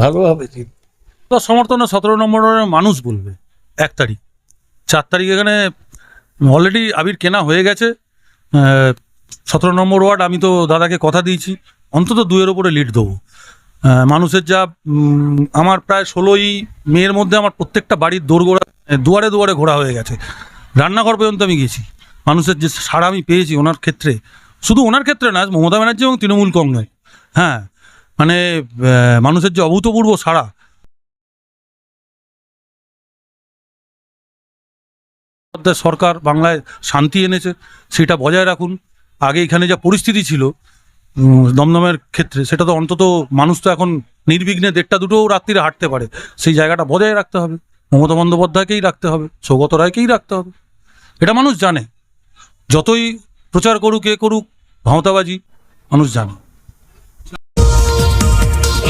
ভালোভাবে সমর্থনে সতেরো নম্বরের মানুষ বলবে, এক তারিখ। চার তারিখ এখানে অলরেডি আবির কেনা হয়ে গেছে। সতেরো নম্বর ওয়ার্ড আমি তো দাদাকে কথা দিয়েছি, অন্তত দুয়ের ওপরে লিড দেবো। মানুষের যা আমার প্রায় ষোলোই মেয়ের মধ্যে আমার প্রত্যেকটা বাড়ির দোরগোড়া দুয়ারে দুয়ারে ঘোরা হয়ে গেছে। রান্নাঘর পর্যন্ত আমি গেছি। মানুষের যে সাড়া আমি পেয়েছি ওনার ক্ষেত্রে, শুধু ওনার ক্ষেত্রে না মমতা ব্যানার্জি এবং তৃণমূল কংগ্রেস হ্যাঁ মানে মানুষের যে অভূতপূর্ব সাড়া। সরকার বাংলায় শান্তি এনেছে, সেটা বজায় রাখুন। আগে এখানে যা পরিস্থিতি ছিল দমদমের ক্ষেত্রে, সেটা তো অন্তত মানুষ তো এখন নির্বিঘ্নে দেড়টা দুটোও রাত্রিরে হাঁটতে পারে। সেই জায়গাটা বজায় রাখতে হবে। মমতা বন্দ্যোপাধ্যায়কেই রাখতে হবে, সৌগত রায়কেই রাখতে হবে। এটা মানুষ জানে। যতই প্রচার করুক, এ করুক ভাঁওতাবাজি মানুষ জানে।